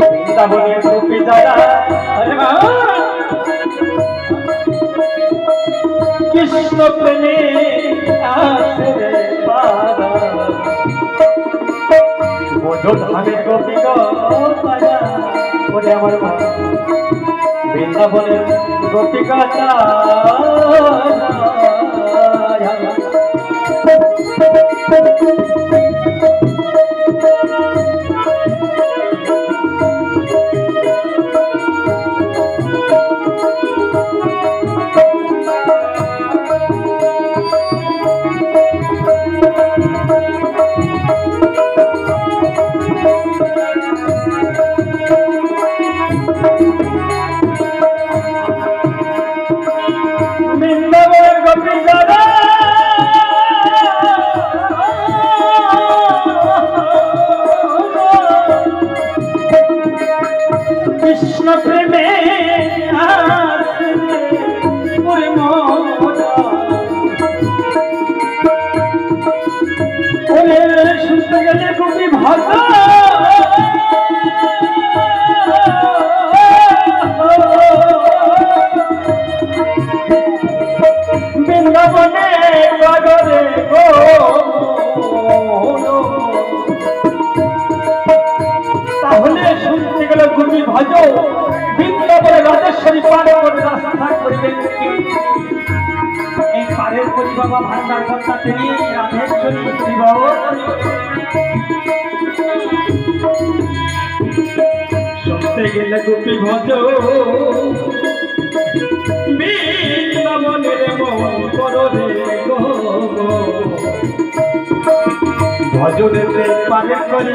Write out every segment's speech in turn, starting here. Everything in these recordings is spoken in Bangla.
বৃন্দাবনের গোপী যারা কৃষ্ণ প্রেমে বোঝো ধামে গোপী গায়া আমার মা বৃন্দাবনের গোপী কৃষ্ণ প্রেমে শুনতে গেলে গোপী ভাষা বৃন্দাবনে গো। গুরুমি ভজ বৃন্দাবনে রাজেশ্বরী পার করে রাস্তা করিবেন এই পারের করি বাবা ভান্ডার কর্তা তিনি রাধেশ্বরী বিবাহ গেলে গোপী ভজ। বৃন্দাবনের পারে করি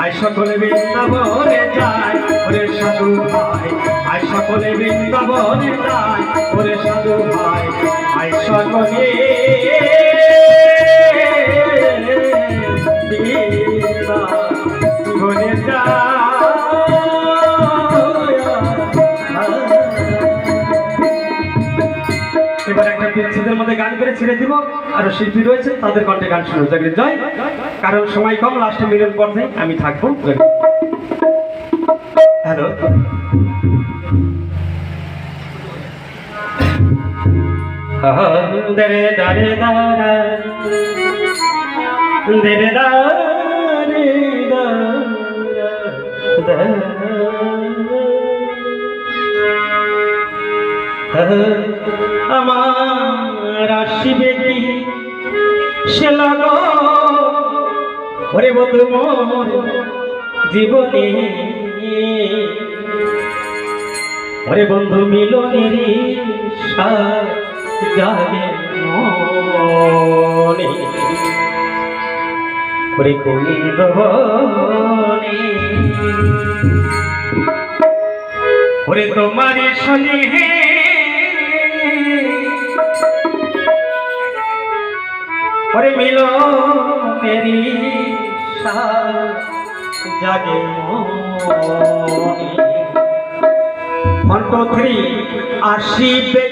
আই সকলে বৃন্দাবনে যায় ওরে সাধু ভাই আই সকলে বৃন্দাবনে যায় ওরে সাধু ভাই আই সকলে বৃন্দাবনে যায় এবার একটা বিচ্ছেদের মধ্যে গান করে ছেড়ে দিব। আরও শিল্পী রয়েছে তাদের কণ্ঠে গান শুরু জাগরে জয়। কারণ সময় কম, লাস্টে মিলন পর্যায়ে আমি থাকব। হ্যালো। দারে দারা দরে দারে আমার আসিবে কি? সে ওরে বন্ধু জীবনে। ওরে বন্ধু জাগে মনে। ওরে কুন্দ ওরে তোমার শনি ওরে মিল মেরি জাগে ওয়ান টু থ্রি আসিবে